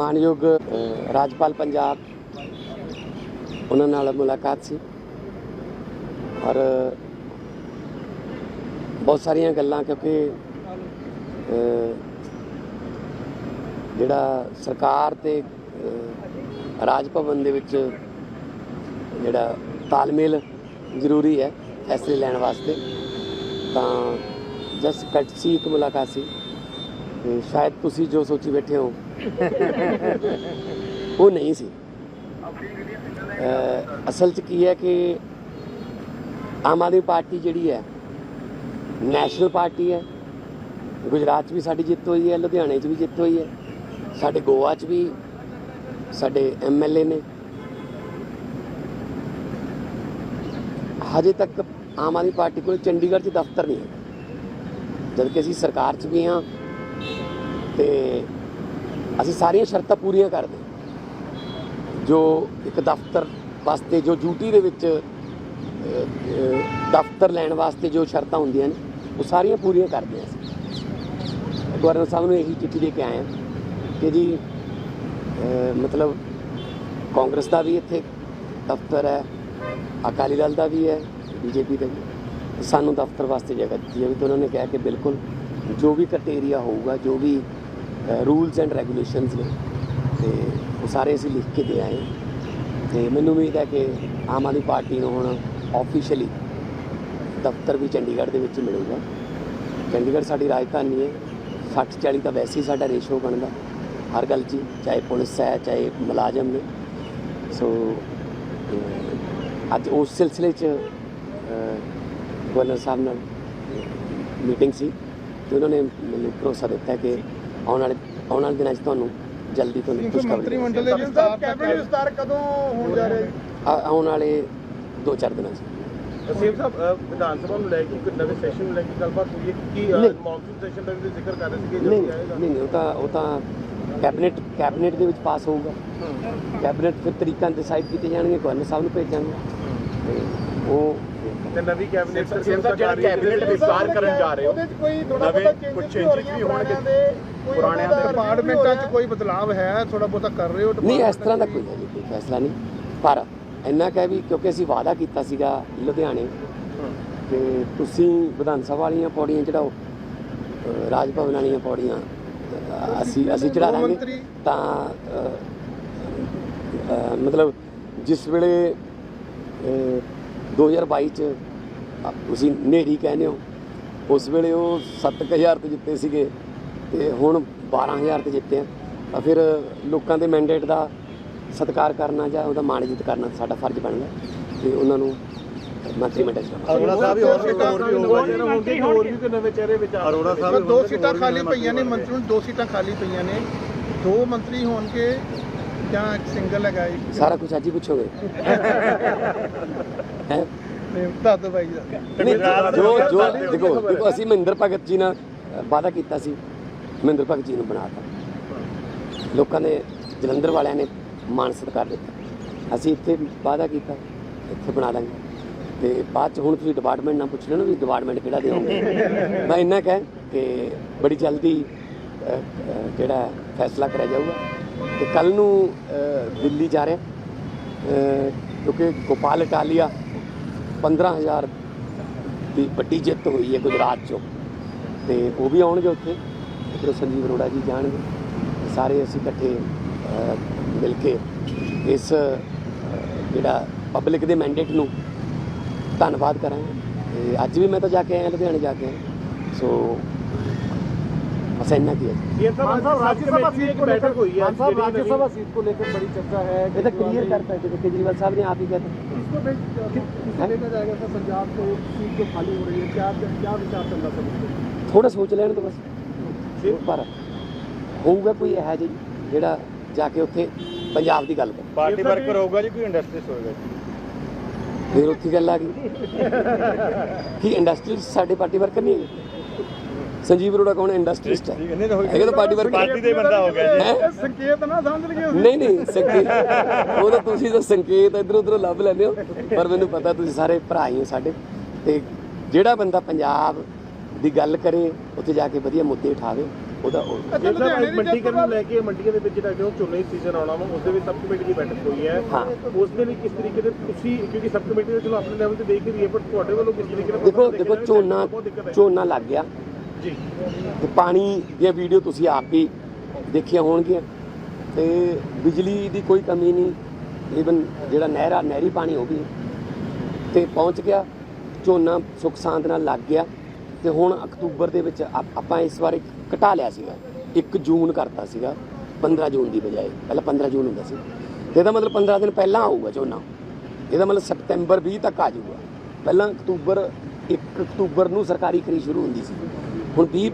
ਮਾਨਯੋਗ ਰਾਜਪਾਲ ਪੰਜਾਬ, ਉਹਨਾਂ ਨਾਲ ਮੁਲਾਕਾਤ ਸੀ। ਔਰ, ਬਹੁਤ ਸਾਰੀਆਂ ਗੱਲਾਂ ਕਿਉਂਕਿ ਜਿਹੜਾ ਸਰਕਾਰ ਤੇ ਰਾਜ ਭਵਨ ਦੇ ਵਿੱਚ ਜਿਹੜਾ ਤਾਲਮੇਲ ਜ਼ਰੂਰੀ ਹੈ ਫੈਸਲੇ ਲੈਣ ਵਾਸਤੇ, ਤਾਂ ਜਸ ਕਟਸੀ ਇੱਕ ਮੁਲਾਕਾਤ ਸੀ। ਤੇ ਸ਼ਾਇਦ ਤੁਸੀਂ ਜੋ ਸੋਚੀ ਬੈਠੇ ਹੋ ਉਹ ਨਹੀਂ ਸੀ। ਅਸਲ 'ਚ ਕੀ ਹੈ ਕਿ ਆਮ ਆਦਮੀ ਪਾਰਟੀ ਜਿਹੜੀ ਹੈ, ਨੈਸ਼ਨਲ ਪਾਰਟੀ ਹੈ, ਗੁਜਰਾਤ 'ਚ ਵੀ ਸਾਡੀ ਜਿੱਤ ਹੋਈ ਹੈ, ਲੁਧਿਆਣੇ 'ਚ ਵੀ ਜਿੱਤ ਹੋਈ ਹੈ, ਸਾਡੇ ਗੋਆ 'ਚ ਵੀ ਸਾਡੇ ਐਮਐਲਏ ਨੇ। ਹਜੇ ਤੱਕ ਆਮ ਆਦਮੀ ਪਾਰਟੀ ਕੋਲ ਚੰਡੀਗੜ੍ਹ 'ਚ ਦਫ਼ਤਰ ਨਹੀਂ ਹੈ। ਜਦਕਿ ਅਸੀਂ ਸਰਕਾਰ 'ਚ ਵੀ ਹਾਂ ਤੇ ਅਸੀਂ ਸਾਰੀਆਂ ਸ਼ਰਤਾਂ ਪੂਰੀਆਂ ਕਰਦੇ ਹਾਂ। ਜੋ ਇੱਕ ਦਫ਼ਤਰ ਵਾਸਤੇ, ਜੋ ਡਿਊਟੀ ਦੇ ਵਿੱਚ ਦਫ਼ਤਰ ਲੈਣ ਵਾਸਤੇ ਜੋ ਸ਼ਰਤਾਂ ਹੁੰਦੀਆਂ ਨੇ, ਉਹ ਸਾਰੀਆਂ ਪੂਰੀਆਂ ਕਰਦੇ ਹਾਂ ਅਸੀਂ ਗਵਰਨਰ ਸਾਹਿਬ ਨੂੰ ਇਹੀ ਚਿੱਠੀ ਦੇ ਕੇ ਆਏ ਕਿ ਜੀ ਮਤਲਬ ਕਾਂਗਰਸ ਦਾ ਵੀ ਇੱਥੇ ਦਫ਼ਤਰ ਹੈ, ਅਕਾਲੀ ਦਲ ਦਾ ਵੀ ਹੈ, ਬੀਜੇਪੀ ਦਾ ਵੀ ਸਾਨੂੰ ਦਫ਼ਤਰ ਵਾਸਤੇ ਜਗ੍ਹਾ ਦਿੱਤੀ ਜਾਵੇ ਤਾਂ ਉਹਨਾਂ ਨੇ ਕਿਹਾ ਕਿ ਬਿਲਕੁਲ ਜੋ ਵੀ ਕ੍ਰਾਈਟੇਰੀਆ ਹੋਊਗਾ, ਜੋ ਵੀ ਰੂਲਸ ਐਂਡ ਰੈਗੂਲੇਸ਼ਨਸ ਨੇ ਤੇ ਉਹ ਸਾਰੇ ਅਸੀਂ ਲਿਖ ਕੇ ਦੇ ਆਏ ਹਾਂ। ਤੇ ਮੈਨੂੰ ਉਮੀਦ ਹੈ ਕਿ ਆਮ ਆਦਮੀ ਪਾਰਟੀ ਨੂੰ ਹੁਣ ਆਫੀਸ਼ੀਅਲੀ ਦਫ਼ਤਰ ਵੀ ਚੰਡੀਗੜ੍ਹ ਦੇ ਵਿੱਚ ਹੀ ਮਿਲੂਗਾ। ਚੰਡੀਗੜ੍ਹ ਸਾਡੀ ਰਾਜਧਾਨੀ ਹੈ। 60 40 ਤਾਂ ਵੈਸੇ ਹੀ ਸਾਡਾ ਰੇਸ਼ੋ ਬਣਦਾ। ਹਰ ਗੱਲ 'ਚ ਹੀ, ਚਾਹੇ ਪੁਲਿਸ ਹੈ ਚਾਹੇ ਮੁਲਾਜ਼ਮ ਨੇ। ਸੋ ਅੱਜ ਉਸ ਸਿਲਸਿਲੇ 'ਚ ਗਵਰਨਰ ਸਾਹਿਬ ਨਾਲ ਮੀਟਿੰਗ ਸੀ। ਤੇ ਉਹਨਾਂ ਨੇ ਮੈਨੂੰ ਭਰੋਸਾ ਦਿੱਤਾ ਕਿ ਆਉਣ ਵਾਲੇ ਆਉਣ ਵਾਲੇ ਦਿਨਾਂ 'ਚ ਤੁਹਾਨੂੰ ਜਲਦੀ ਤੋਂ ਖੁਸ਼ਖਬਰੀ ਮੰਤਰੀ। ਮੰਡਲ ਦੇ ਵਿਸਤਾਰ ਕੈਬਨਿਟ ਵਿਸਤਾਰ ਕਦੋਂ ਹੋਣ ਜਾ ਰਿਹਾ ਆ- ਆਉਣ ਵਾਲੇ 2-4 ਦਿਨਾਂ 'ਚ। ਤਸੀਮ ਸਾਹਿਬ ਅ, ਵਿਧਾਨ ਸਭਾ ਨੂੰ ਲੈ ਕੇ ਇੱਕ ਨਵੇਂ ਸੈਸ਼ਨ ਨੂੰ ਲੈ ਕੇ ਗੱਲਬਾਤ ਹੋਈ ਹੈ ਕਿ ਨਹੀਂ। ਮੌਨਸੂਨ ਸੈਸ਼ਨ ਦਾ ਵੀ ਤੁਸੀਂ ਜ਼ਿਕਰ ਕਰ ਰਹੇ ਸੀ ਕਿ ਨਹੀਂ ਜਲਦੀ ਆਏਗਾ? ਨਹੀਂ ਨਹੀਂ, ਉਹ ਤਾਂ ਉਹ ਤਾਂ ਕੈਬਨਿਟ ਕੈਬਨਿਟ ਦੇ ਵਿੱਚ ਪਾਸ ਹੋਊਗਾ। ਕੈਬਨਿਟ ਫਿਰ ਤਰੀਕਾਂ ਡਿਸਾਈਡ ਕੀਤੇ ਜਾਣਗੇ ਗਵਰਨਰ ਸਾਹਿਬ ਨੂੰ ਭੇਜਾਂਗੇ। ਉਹ ਤੇ ਨਵੀਂ ਕੈਬਨਿਟ ਸਾਹਿਬ ਜਿਹੜਾ ਕੈਬਨਿਟ ਵਿਸਤਾਰ ਕਰਨ ਜਾ ਰਹੇ ਹੋ ਉਹਦੇ 'ਚ ਕੋਈ ਥੋੜਾ ਬਹੁਤਾ ਚੇਂਜਸ ਵੀ ਹੋਣਗੇ। ਪੁਰਾਣਿਆਂ ਦੇ ਡਿਪਾਰਟਮੈਂਟਾਂ 'ਚ ਕੋਈ ਬਦਲਾਅ ਹੈ? ਥੋੜਾ ਬਹੁਤਾ ਕਰ ਰਹੇ ਹੋ ਨਹੀਂ ਇਸ ਤਰ੍ਹਾਂ ਦਾ ਕੋਈ ਨਹੀਂ ਕੋਈ ਫੈਸਲਾ ਨਹੀਂ। ਪਰ ਇੰਨਾ ਕਹਿ ਵੀ ਕਿਉਂਕਿ ਅਸੀਂ ਵਾਅਦਾ ਕੀਤਾ ਸੀਗਾ ਲੁਧਿਆਣੇ ਕਿ ਤੁਸੀਂ ਵਿਧਾਨ ਸਭਾ ਵਾਲੀਆਂ ਪੌੜੀਆਂ ਚੜਾਓ ਰਾਜ ਭਵਨ ਵਾਲੀਆਂ ਪੌੜੀਆਂ ਅਸੀਂ ਅਸੀਂ ਚੜਾ ਦਾਂਗੇ। ਤਾਂ ਮਤਲਬ ਜਿਸ ਵੇਲੇ 2022 ਚ ਤੁਸੀਂ ਨੇਰੀ ਕਹਿੰਦੇ ਹੋ। ਉਸ ਵੇਲੇ ਉਹ 7000 ਤੇ ਜਿੱਤੇ ਸੀਗੇ ਤੇ ਹੁਣ 12000 ਤੇ ਜਿੱਤੇ ਆ। ਤਾਂ ਫਿਰ ਲੋਕਾਂ ਦੇ ਮੈਂਡੇਟ ਦਾ ਸਤਿਕਾਰ ਕਰਨਾ ਜਾਂ ਉਹਦਾ ਮਾਣ ਇੱਜ਼ਤ ਕਰਨਾ ਸਾਡਾ ਫਰਜ਼ ਬਣਦਾ ਤੇ ਉਹਨਾਂ ਨੂੰ ਮੰਤਰੀ ਮੰਡਲ ਚ ਅਰੋੜਾ ਸਾਹਿਬ ਵੀ ਹੋਰ ਵੀ ਹੋਰ ਵੀ ਹੋਰ ਵੀ ਕੋਈ ਨਵੇਂ ਚਿਹਰੇ ਵਿੱਚ ਅਰੋੜਾ ਸਾਹਿਬ ਦੋ ਸੀਟਾਂ ਖਾਲੀ ਪਈਆਂ ਨੇ ਮੰਤਰੀ ਨੂੰ ਦੋ ਸੀਟਾਂ ਖਾਲੀ ਪਈਆਂ ਨੇ। ਦੋ ਮੰਤਰੀ ਹੋਣਗੇ ਜਾਂ ਇੱਕ ਸਿੰਗਲ ਹੈਗਾ ਜੀ ਸਾਰਾ ਕੁਝ ਅੱਜ ਹੀ ਪੁੱਛੋਗੇ? ਹੈ? ਤੇ ਦੱਸ ਦਿਓ ਬਾਈ ਜੀ। ਨਹੀਂ ਜੋ ਜੋ ਦੇਖੋ ਦੇਖੋ ਅਸੀਂ ਮਹਿੰਦਰ ਭਗਤ ਜੀ ਨਾਲ ਵਾਅਦਾ ਕੀਤਾ ਸੀ। ਮਹਿੰਦਰ ਭਗਤ ਜੀ ਨੂੰ ਬਣਾਤਾ। ਲੋਕਾਂ ਨੇ ਜਲੰਧਰ ਵਾਲਿਆਂ ਨੇ ਮਾਣ ਸਤਿਕਾਰ ਦਿੱਤਾ। ਅਸੀਂ ਇੱਥੇ ਵਾਅਦਾ ਕੀਤਾ ਇੱਥੇ ਬਣਾ ਦਾਂਗੇ। ਤੇ ਬਾਅਦ ਚ ਹੁਣ ਤੁਸੀਂ ਡਿਪਾਰਟਮੈਂਟ ਨਾਲ ਪੁੱਛ ਲੈਣਾ ਵੀ ਡਿਪਾਰਟਮੈਂਟ ਕਿਹੜਾ ਦਿਓਗੇ। ਮੈਂ ਇੰਨਾ ਕਹਿ ਕਿ ਬੜੀ ਜਲਦੀ ਅ, ਅ, ਜਿਹੜਾ ਫੈਸਲਾ ਕਰਿਆ ਜਾਊਗਾ। ਤੇ ਕੱਲ ਨੂੰ ਦਿੱਲੀ ਜਾ ਰਿਹਾ ਅ, ਕਿਉਂਕਿ ਗੋਪਾਲ ਇਟਾਲੀਆ 15000 ਦੀ ਵੱਡੀ ਜਿੱਤ ਹੋਈ ਹੈ ਗੁਜਰਾਤ ਚੋਂ। ਤੇ ਉਹ ਵੀ ਆਉਣਗੇ ਉੱਥੇ। ਇੱਧਰੋਂ ਸੰਜੀਵ ਅਰੋੜਾ ਜੀ ਜਾਣਗੇ। ਸਾਰੇ ਅਸੀਂ ਇਕੱਠੇ ਮਿਲ ਕੇ ਇਸ ਜਿਹੜਾ ਪਬਲਿਕ ਦੇ ਮੈਂਡੇਟ ਨੂੰ ਧੰਨਵਾਦ ਕਰਾਂਗੇ। ਤੇ ਅੱਜ ਵੀ ਮੈਂ ਤਾਂ ਜਾ ਕੇ ਆਇਆ ਲੁਧਿਆਣੇ ਜਾ ਕੇ ਆਇਆ। ਸੋ ਬਸ ਇੰਨਾ ਕੀ ਹੈ ਇਹ ਸਾਹਿਬ ਰਾਜ ਸਭਾ ਸੀਟ ਇੱਕ ਬੈਠਕ ਹੋਈ ਹੈ ਸਾਹਿਬ ਜਿਹੜੀ राज्य सभा सीट को लेकर बड़ी चर्चा है ਇਹ ਤਾਂ ਕਲੀਅਰ ਕਰਤਾ ਹੈ ਕਿ ਕੇਜਰੀਵਾਲ ਸਾਹਿਬ ਨੇ ਆਪ ਹੀ ਕਹਿਤਾ इसको भी किसको देखा जाएगा सर पंजाब को सीट जो खाली हो रही है क्या क्या विचार चल रहा सर उसको ਥੋੜਾ ਸੋਚ ਲੈਣ ਤੋਂ ਬਸ ਪਰ ਹੋਊਗਾ ਕੋਈ ਇਹੋ ਜਿਹੀ ਜਿਹੜਾ ਜਾ ਕੇ ਉੱਥੇ ਪੰਜਾਬ ਦੀ ਗੱਲ ਕਰੇ ਪਾਰਟੀ ਵਰਕਰ ਹੋਊਗਾ ਜੀ ਕੋਈ ਇੰਡਸਟਰੀਸ ਹੋਏਗਾ ਫਿਰ ਉੱਥੇ ਗੱਲ ਆ ਗਈ ਕਿ ਇੰਡਸਟਰੀਜ਼ ਸਾਡੇ ਪਾਰਟੀ ਵਰਕਰ ਨਹੀਂ ਹੈਗੇ ਸੰਜੀਵ ਅਰੋੜਾ ਕੌਣ ਇੰਡਸਟਰੀਸਟ ਹੈ। ਹੈਗਾ ਤਾਂ ਪਾਰਟੀ ਵਰਕਰ। ਪਾਰਟੀ ਦੇ ਬੰਦਾ ਹੋ ਗਿਆ ਜੀ। ਸੰਕੇਤ ਨਾ ਸਮਝ ਲਈਏ ਨਹੀਂ ਨਹੀਂ ਸੰਕੇਤ। ਉਹ ਤਾਂ ਤੁਸੀਂ ਤਾਂ ਸੰਕੇਤ ਇਧਰ ਉਧਰ ਲੱਭ ਲੈਂਦੇ ਹੋ। ਪਰ ਮੈਨੂੰ ਪਤਾ ਤੁਸੀਂ ਸਾਰੇ ਭਰਾ ਹੀ ਹੋ ਸਾਡੇ। ਤੇ ਜਿਹੜਾ ਬੰਦਾ ਪੰਜਾਬ ਦੀ ਗੱਲ ਕਰੇ ਉੱਥੇ ਜਾ ਕੇ ਵਧੀਆ ਮੁੱਦੇ ਉਠਾਵੇ ਉਹਦਾ ਸਰ ਮੰਡੀਕਰਨ ਨੂੰ ਲੈ ਕੇ ਮੰਡੀਆਂ ਦੇ ਵਿੱਚ ਜਿਹੜਾ ਕਿ ਉਹ ਝੋਨੇ ਸੀਜ਼ਨ ਆਉਣਾ ਵਾ ਉਸ ਦੇ ਵਿੱਚ ਸਬ ਕਮੇਟੀ ਦੀ ਬੈਠਕ ਹੋਈ ਹੈ। ਉਸ ਦੇ ਲਈ ਕਿਸ ਤਰੀਕੇ ਦੇ ਤੁਸੀਂ ਕਿਉਂਕਿ ਸਬ ਕਮੇਟੀ ਦੇ ਚਲੋ ਆਪਣੇ ਲੈਵਲ ਤੇ ਦੇਖ ਰਹੀ ਹੈ ਪਰ ਤੁਹਾਡੇ ਵੱਲੋਂ ਕਿਸ ਤਰੀਕੇ ਨਾਲ ਦੇਖੋ ਦੇਖੋ ਝੋਨਾ। ਝੋਨਾ ਲੱਗ ਗਿਆ। ਜੀ। ਤੇ ਪਾਣੀ ਦੀਆਂ ਵੀਡੀਓ ਤੁਸੀਂ ਆਪ ਹੀ ਦੇਖੀਆਂ ਹੋਣਗੀਆਂ। ਤੇ ਬਿਜਲੀ ਦੀ ਕੋਈ ਕਮੀ ਨਹੀਂ। ਈਵਨ ਜਿਹੜਾ ਨਹਿਰਾ, ਨਹਿਰੀ ਪਾਣੀ ਉਹ ਵੀ। ਤੇ ਪਹੁੰਚ ਗਿਆ। ਝੋਨਾ ਸੁੱਖ ਸਾਂਦ ਨਾਲ ਲੱਗ ਗਿਆ। ਤੇ ਹੁਣ ਅਕਤੂਬਰ ਦੇ ਵਿੱਚ ਆਪਾਂ ਇਸ ਵਾਰ ਘਟਾ ਲਿਆ ਸੀਗਾ। 1 ਜੂਨ ਕਰਤਾ ਸੀਗਾ। 15 ਜੂਨ ਦੀ ਬਜਾਏ। ਪਹਿਲਾਂ 15 ਜੂਨ ਹੁੰਦਾ ਸੀ। ਤੇ ਇਹਦਾ ਮਤਲਬ 15 ਦਿਨ ਪਹਿਲਾਂ ਆਊਗਾ ਝੋਨਾ। ਇਹਦਾ ਮਤਲਬ ਸਪਟੈਂਬਰ 20 ਤੱਕ ਆ ਜਾਊਗਾ। ਪਹਿਲਾਂ ਅਕਤੂਬਰ 1 ਅਕਤੂਬਰ ਨੂੰ ਸਰਕਾਰੀ ਖਰੀਦ ਸ਼ੁਰੂ ਹੁੰਦੀ ਸੀ। ਹੁਣ 20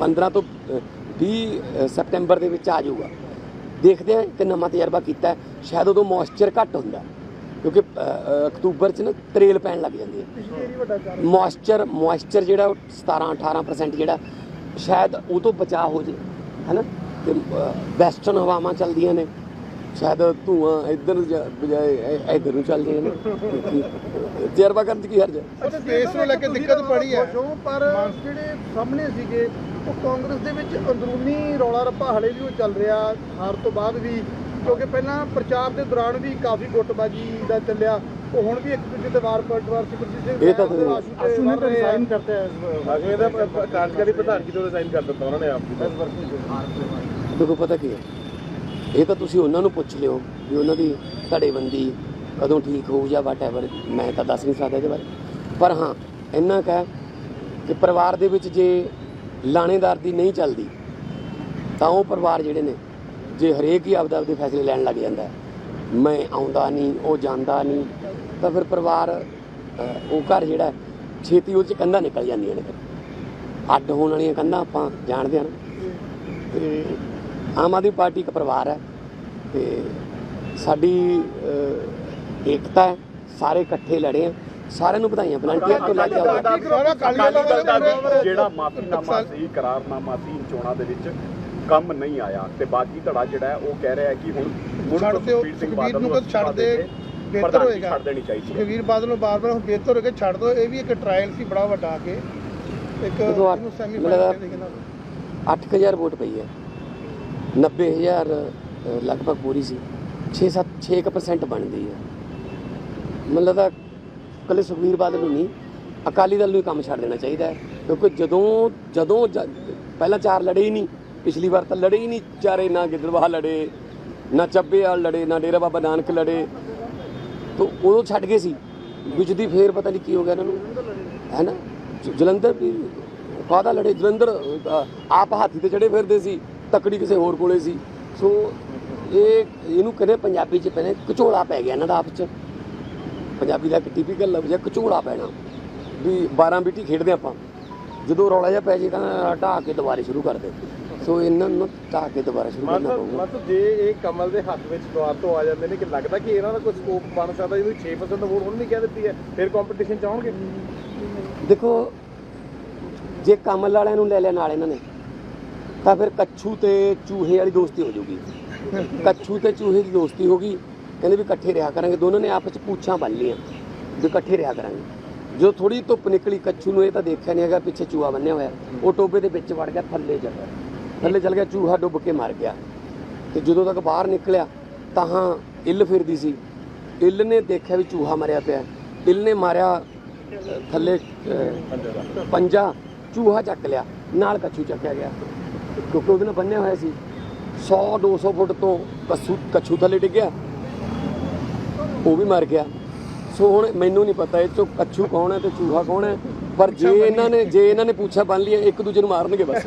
15 ਤੋਂ ਅ, 20 ਸਪਟੈਂਬਰ ਦੇ ਵਿੱਚ ਆ ਜਾਊਗਾ। ਦੇਖਦੇ ਆ ਕਿ ਨਵਾਂ ਤਜਰਬਾ ਕੀਤਾ ਸ਼ਾਇਦ ਉਦੋਂ ਮੌਇਸਚਰ ਘੱਟ ਹੁੰਦਾ ਕਿਉਂਕਿ ਅਕਤੂਬਰ ਚ ਨਾ ਤਰੇਲ ਪੈਣ ਲੱਗ ਜਾਂਦੀ ਹੈ। ਮੌਇਸਚਰ ਮੌਇਸਚਰ ਜਿਹੜਾ ਉਹ 17 18% ਜਿਹੜਾ ਸ਼ਾਇਦ ਉਹ ਤੋਂ ਬਚਾਅ ਹੋ ਜੇ ਹੈਨਾ? ਤੇ ਵੈਸਟਰਨ ਹਵਾਵਾਂ ਚੱਲਦੀਆਂ ਨੇ। ਸ਼ਾਇਦ ਧੂਆਂ ਇੱਧਰ ਜਾ- ਬਜਾਏ ਇ- ਇੱਧਰ ਨੂੰ ਚੱਲ ਜਾਏ ਨੇ। ਤਜਰਬਾ ਕਰਨ ਚ ਕੀ ਹਰਜ ਹੈ? ਸਪੇਸ ਨੂੰ ਲੈ ਕੇ ਦਿੱਕਤ ਪੜੀ ਹੈ। ਜੋ ਪਰ ਜਿਹੜੇ ਸਾਹਮਣੇ ਸੀਗੇ ਉਹ ਕਾਂਗਰਸ ਦੇ ਵਿੱਚ ਅੰਦਰੂਨੀ ਰੌਲਾ ਰੱਪਾ ਹਲੇ ਵੀ ਉਹ ਚੱਲ ਰਿਹਾ ਹਾਰ ਤੋਂ ਬਾਅਦ ਵੀ। ਕਿਉਂਕਿ ਪਹਿਲਾਂ ਪ੍ਰਚਾਰ ਦੇ ਦੌਰਾਨ ਵੀ ਕਾਫੀ ਗੁੱਟਬਾਜੀ ਦਾ ਚੱਲਿਆ। ਉਹ ਹੁਣ ਵੀ ਇੱਕ ਦੂਜੇ ਤੇ ਵਾਰ ਪਲਟਵਾਰ ਸੀ ਪਰ ਇਹ ਤਾਂ ਜਿਸੇ ਤੁਸੀਂ- ਆਸ਼ੂ ਨੇ ਤਾਂ ਰਿਜ਼ਾਈਨ ਕਰਤੇ ਹੈ ਅਗੇ ਇਹਦਾ ਪ- ਪ- ਕਾਰਜਕਾਰੀ ਪ੍ਰਧਾਨ ਜੀ ਤੋਂ ਰਿਜ਼ਾਈਨ ਕਰ ਦਿੱਤਾ ਉਹਨਾਂ ਨੇ ਆਪ ਜੀ ਦੇਖੋ ਪਤਾ ਕੀ ਹੈ? ਇਹ ਤਾਂ ਤੁਸੀਂ ਉਹਨਾਂ ਨੂੰ ਪੁੱਛ ਲਿਓ ਵੀ ਉਹਨਾਂ ਦੀ ਧੜੇਬੰਦੀ ਕਦੋਂ ਠੀਕ ਹੋਊ ਜਾਂ ਵਾਟਐਵਰ ਮੈਂ ਤਾਂ ਦੱਸ ਨਹੀਂ ਸਕਦਾ ਇਹਦੇ ਬਾਰੇ। ਪਰ ਹਾਂ, ਇੰਨਾ ਕੁ ਕਿ ਪਰਿਵਾਰ ਦੇ ਵਿੱਚ ਜੇ ਲਾਣੇਦਾਰ ਦੀ ਨਹੀਂ ਚੱਲਦੀ, ਤਾਂ ਉਹ ਪਰਿਵਾਰ ਜਿਹੜੇ ਨੇ, ਜੇ ਹਰੇਕ ਹੀ ਆਪਦਾ ਆਪਦੇ ਫੈਸਲੇ ਲੈਣ ਲੱਗ ਜਾਂਦਾ ਮੈਂ ਆਉਂਦਾ ਨਹੀਂ, ਉਹ ਜਾਂਦਾ ਨਹੀਂ, ਤਾਂ ਫਿਰ ਪਰਿਵਾਰ ਉਹ ਘਰ ਜਿਹੜਾ ਛੇਤੀ ਉਹ ਚ ਕੰਧਾਂ ਨਿਕਲ ਜਾਂਦੀਆਂ ਨੇ ਫਿਰ। ਅੱਡ ਹੋਣ ਵਾਲੀਆਂ ਕੰਧਾਂ ਆਪਾਂ ਜਾਣਦੇ ਹਾਂ ਨਾ। ਤੇ ਆਮ ਆਦਮੀ ਪਾਰਟੀ ਇੱਕ ਪਰਿਵਾਰ ਹੈ ਤੇ ਸਾਡੀ ਏਕਤਾ ਹੈ ਸਾਰੇ ਇਕੱਠੇ ਲੜੇ ਆ ਸਾਰਿਆਂ ਨੂੰ ਵਧਾਈਆਂ ਵਲੰਟੀਅਰ ਤੋਂ ਲੈ ਕੇ ਆਉਂਦਾ ਜਿਹੜਾ ਮਾਫੀਨਾਮਾ ਸੀ ਕਰਾਰਨਾਮਾ ਸੀ ਚੋਣਾਂ ਦੇ ਵਿੱਚ ਕੰਮ ਨਹੀਂ ਆਇਆ ਤੇ ਬਾਕੀ ਧੜਾ ਜਿਹੜਾ ਹੈ ਉਹ ਕਹਿ ਰਿਹਾ ਹੈ ਕਿ ਹੁਣ ਸੁਖਬੀਰ ਸਿੰਘ ਬਾਦਲ ਨੂੰ ਛੱਡ ਦੇ, ਬਿਹਤਰ ਹੋਏਗਾ। ਛੱਡ ਦੇਣੀ ਚਾਹੀਦੀ ਹੈ। ਸੁਖਵੀਰ ਬਾਦਲ ਨੂੰ ਬਾਰ-ਬਾਰ ਹੁਣ ਬਿਹਤਰ ਹੋ ਕੇ ਛੱਡ ਦੋ ਇਹ ਵੀ ਇੱਕ ਟ੍ਰਾਇਲ ਸੀ ਬੜਾ ਵੱਡਾ ਕੇ ਇੱਕ ਉਦੋਂ ਅੱਠ- ਇਹਨੂੰ ਸੈਮੀ ਮੈਨੂੰ ਲੱਗਦਾ- ਫਾਈਨਲ ਕਹਿੰਦਾ 8000 ਵੋਟ ਪਈ ਹੈ। 90000 ਅਹ, ਲਗਭਗ ਪੂਰੀ ਸੀ। 6-7 6% ਬਣਦੀ ਹੈ। ਮੈਨੂੰ ਲੱਗਦਾ ਕੱਲੇ ਸੁਖਬੀਰ ਬਾਦਲ ਨੂੰ ਨਹੀਂ ਅਕਾਲੀ ਦਲ ਨੂੰ ਹੀ ਕੰਮ ਛੱਡ ਦੇਣਾ ਚਾਹੀਦਾ ਹੈ। ਕਿਉਂਕਿ ਜਦੋਂ ਜਦੋਂ ਜ- ਪਹਿਲਾਂ ਚਾਰ ਲੜੇ ਹੀ ਨਹੀਂ ਪਿਛਲੀ ਵਾਰ ਤਾਂ ਲੜੇ ਹੀ ਨਹੀਂ ਚਾਰੇ ਨਾ ਗਿੱਦੜਵਾਹ ਲੜੇ ਨਾ ਚੱਬੇ ਵਾਲ ਲੜੇ ਨਾ ਡੇਰਾ ਬਾਬਾ ਨਾਨਕ ਲੜੇ। ਤੋਂ ਉਦੋਂ ਛੱਡ ਗਏ ਸੀ। ਵਿੱਚ ਫੇਰ ਪਤਾ ਨਹੀਂ ਕੀ ਹੋ ਗਿਆ ਇਹਨਾਂ ਨੂੰ। ਹੈ ਨਾ? ਜਲੰਧਰ ਵੀ ਕਾਹਦਾ ਲੜੇ ਜਲੰਧਰ ਆਪ ਹਾਥੀ ਤੇ ਚੜੇ ਫਿਰਦੇ ਸੀ। ਤਕੜੀ ਕਿਸੇ ਹੋਰ ਕੋਲੇ ਸੀ। ਸੋ ਇਹ ਇਹਨੂੰ ਕਹਿੰਦੇ ਪੰਜਾਬੀ ਚ ਪਹਿਲੇ ਕਚੋਲਾ ਪੈ ਗਿਆ ਇਹਨਾਂ ਦਾ ਆਪਸ ਚ। ਪੰਜਾਬੀ ਦਾ ਇੱਕ ਟਿਪੀਕਲ ਲਫ਼ਜ਼ ਹੈ ਕਚੋਲਾ ਪੈਣਾ। ਵੀ 12 ਬੀਟੀ ਖੇਡਦੇ ਆਪਾਂ। ਜਦੋਂ ਰੌਲਾ ਜਿਹਾ ਪੈ ਜੇ ਤਾਂ ਢਾਹ ਕੇ ਦੁਬਾਰੇ ਸ਼ੁਰੂ ਕਰ ਦੇ। ਸੋ ਇਹਨਾਂ ਨੂੰ ਢਾਹ ਕੇ ਦੁਬਾਰਾ ਸ਼ੁਰੂ ਕਰਨਾ ਮਤਲਬ ਪਊਗਾ। ਮਤਲਬ ਜੇ ਇਹ ਕਮਲ ਦੇ ਹੱਥ ਵਿੱਚ ਦੁਆਰ ਤੋਂ ਆ ਜਾਂਦੇ ਨੇ ਕਿ ਲੱਗਦਾ ਕਿ ਇਹਨਾਂ ਦਾ ਕੋਈ ਸਕੋਪ ਬਣ ਸਕਦਾ ਜਿਹਨੂੰ 6% ਵੋਟ ਹੁਣ ਨਹੀਂ ਕਹਿ ਦਿੱਤੀ ਹੈ ਫਿਰ ਕੰਪੀਟੀਸ਼ਨ ਚਾਹਣਗੇ ਦੇਖੋ ਜੇ ਕਮਲ ਵਾਲਿਆਂ ਨੂੰ ਲੈ ਲਿਆ ਨਾਲ ਇਹਨਾਂ ਨੇ ਤਾਂ ਫਿਰ ਕੱਛੂ ਤੇ ਚੂਹੇ ਵਾਲੀ ਦੋਸਤੀ ਹੋ ਜਾਊਗੀ। ਕੱਛੂ ਤੇ ਚੂਹੇ ਦੀ ਦੋਸਤੀ ਹੋ ਗਈ ਕਹਿੰਦੇ ਵੀ ਇਕੱਠੇ ਰਿਹਾ ਕਰਾਂਗੇ। ਦੋਨਾਂ ਨੇ ਆਪਸ ਚ ਪੂਛਾਂ ਬੰਨ ਲੀਆਂ ਵੀ ਇਕੱਠੇ ਰਿਹਾ ਕਰਾਂਗੇ। ਜੋ ਥੋੜੀ ਧੁੱਪ ਨਿਕਲੀ ਕੱਛੂ ਨੂੰ ਇਹ ਤਾਂ ਦੇਖਿਆ ਨਹੀਂ ਹੈਗਾ ਪਿੱਛੇ ਚੂਹਾ ਬੰਨਿਆ ਹੋਇਆ। ਉਹ ਟੋਬੇ ਦੇ ਵਿੱਚ ਵੜ ਗਿਆ ਥੱਲੇ ਚੱਲ ਗਿਆ। ਥੱਲੇ ਚੱਲ ਗਿਆ ਚੂਹਾ ਡੁੱਬ ਕੇ ਮਰ ਗਿਆ। ਤੇ ਜਦੋਂ ਤੱਕ ਬਾਹਰ ਨਿਕਲਿਆ ਤਾਂ ਹਾਂ ਇੱਲ ਫਿਰਦੀ ਸੀ। ਇੱਲ ਨੇ ਦੇਖਿਆ ਵੀ ਚੂਹਾ ਮਰਿਆ ਪਿਆ। ਇੱਲ ਨੇ ਮਾਰਿਆ ਥੱਲੇ ਪੰਜਾ। ਚੂਹਾ ਚੱਕ ਲਿਆ ਨਾਲ ਕੱਛੂ ਚੱਕਿਆ ਗਿਆ। ਕਿਉਂਕਿ ਉਹਦੇ ਨਾਲ ਬੰਨਿਆ ਹੋਇਆ ਸੀ। 100 200 ਫੁੱਟ ਤੋਂ ਕੱਛੂ ਕੱਛੂ ਥੱਲੇ ਡਿੱਗਿਆ ਉਹ ਵੀ ਮਰ ਗਿਆ। ਸੋ ਹੁਣ ਮੈਨੂੰ ਨਹੀਂ ਪਤਾ ਇਹ ਚੋਂ ਕੱਛੂ ਕੌਣ ਹੈ ਤੇ ਚੂਹਾ ਕੌਣ ਹੈ। ਪਰ ਜੇ ਇਹਨਾਂ ਨੇ ਜੇ ਇਹਨਾਂ ਨੇ ਪੁੱਛਾ ਬੰਨ ਲਿਆ ਇੱਕ ਦੂਜੇ ਨੂੰ ਮਾਰਨਗੇ ਬਸ।